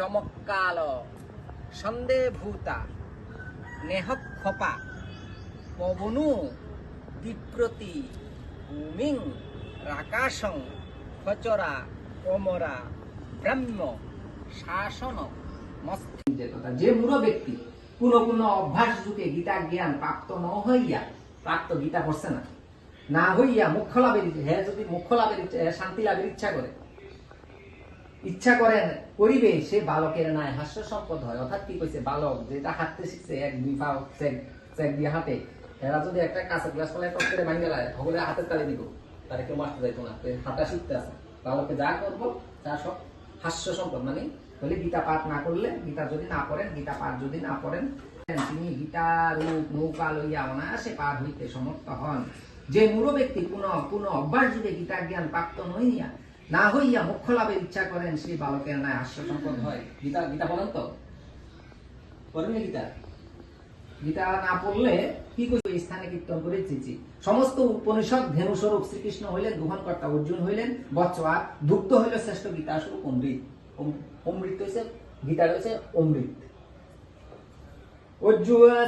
চমৎকাল সন্দেহভূতা নেহক্ষপা পবনু বিপ্রতি ভূমিং রাকাশং খচরা কমরা ব্রহ্ম শাসন যে মূঢ় ব্যক্তি কোন কোন অভ্যাস যুগে গীতা জ্ঞান প্রাপ্ত ন হইয়া, প্রাপ্ত গীতা করছে না। না হইয়া মুখ্য লাভের হ্যাঁ যদি মুখ্য লাভের শান্তি লাভের ইচ্ছা করে ইচ্ছা করেন করিবে সে বালকের নাই হাস্য সম্পদ হয়। অর্থাৎ কি কইছে? বালক যেটা হাঁটতে শিখছে, এক, দুই পা দিয়ে হাঁটে। এরা যদি একটা কাঁচের গ্লাস ফলে টপ করে ভাঙে লায় সকলে হাতের তালে দিব। তারা কেউ মারতে যাইতো না হাঁটা শিখতে আছে। বালকে যা করব তা সব হাস্য সম্পদ মানে বলে গীতা পাঠ না করলে, গীতা যদি না পড়েন, গীতা পাঠ যদি না পড়েন, তিনি গীতা রূপ, নৌকা লইয়া অনায়াসে পার হইতে সমর্থ হন। যে মূঢ় ব্যক্তি কোন কোন অভ্যাস যুগে গীতা জ্ঞান প্রাপ্ত নইয়া না হইয়া মোক্ষ লাভের ইচ্ছা করেন সেই বালকের ন্যায় হাস্য সম্পদ হয়। গীতা গীতা বলেন তো? পড়েন গীতা? গীতা না পড়লে কি এই স্থানে কীর্তন করে চেয়েছি সমস্ত উপনিষদ ধেনু স্বরূপ শ্রীকৃষ্ণ হইলেন, গ্রহণকর্তা অর্জুন হইলেন বৎসা দুগ্ধ হইল শ্রেষ্ঠ গীতা স্বরূপ অমৃত। অমৃত হয়েছে গীতা রয়েছে অমৃত।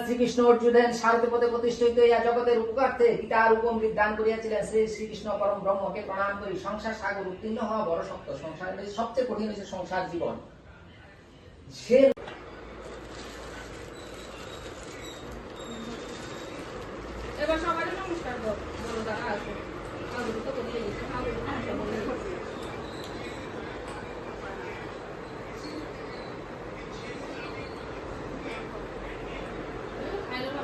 শ্রীকৃষ্ণ অর্জুন সারথী পদে প্রতিষ্ঠিত হইয়া জগতের উপকার্থে গীতার উপম দান করিয়াছিলেন। শ্রী শ্রীকৃষ্ণ পরম ব্রহ্মকে প্রণাম করি। সংসার সাগর উত্তীর্ণ হওয়া বড় শক্ত সংসার, সবচেয়ে কঠিন হচ্ছে সংসার জীবন। সে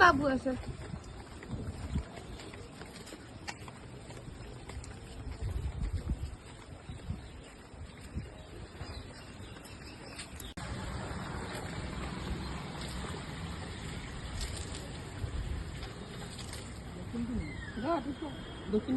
বাবু আছে দক্ষিণ দক্ষিণ